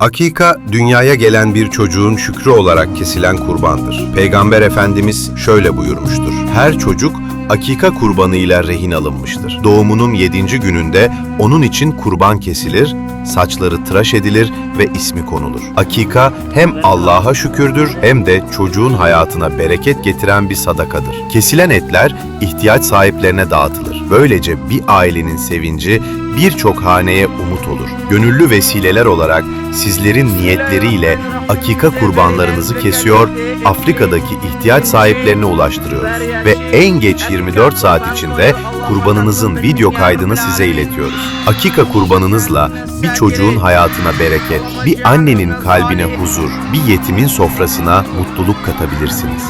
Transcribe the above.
Akika, dünyaya gelen bir çocuğun şükrü olarak kesilen kurbandır. Peygamber Efendimiz şöyle buyurmuştur. Her çocuk akika kurbanıyla rehin alınmıştır. Doğumunun yedinci gününde onun için kurban kesilir, saçları tıraş edilir ve ismi konulur. Akika hem Allah'a şükürdür hem de çocuğun hayatına bereket getiren bir sadakadır. Kesilen etler ihtiyaç sahiplerine dağıtılır. Böylece bir ailenin sevinci birçok haneye umut olur. Gönüllü vesileler olarak sizlerin niyetleriyle akika kurbanlarınızı kesiyor, Afrika'daki ihtiyaç sahiplerine ulaştırıyoruz. Ve en geç 24 saat içinde kurbanınızın video kaydını size iletiyoruz. Akika kurbanınızla bir çocuğun hayatına bereket, bir annenin kalbine huzur, bir yetimin sofrasına mutluluk katabilirsiniz.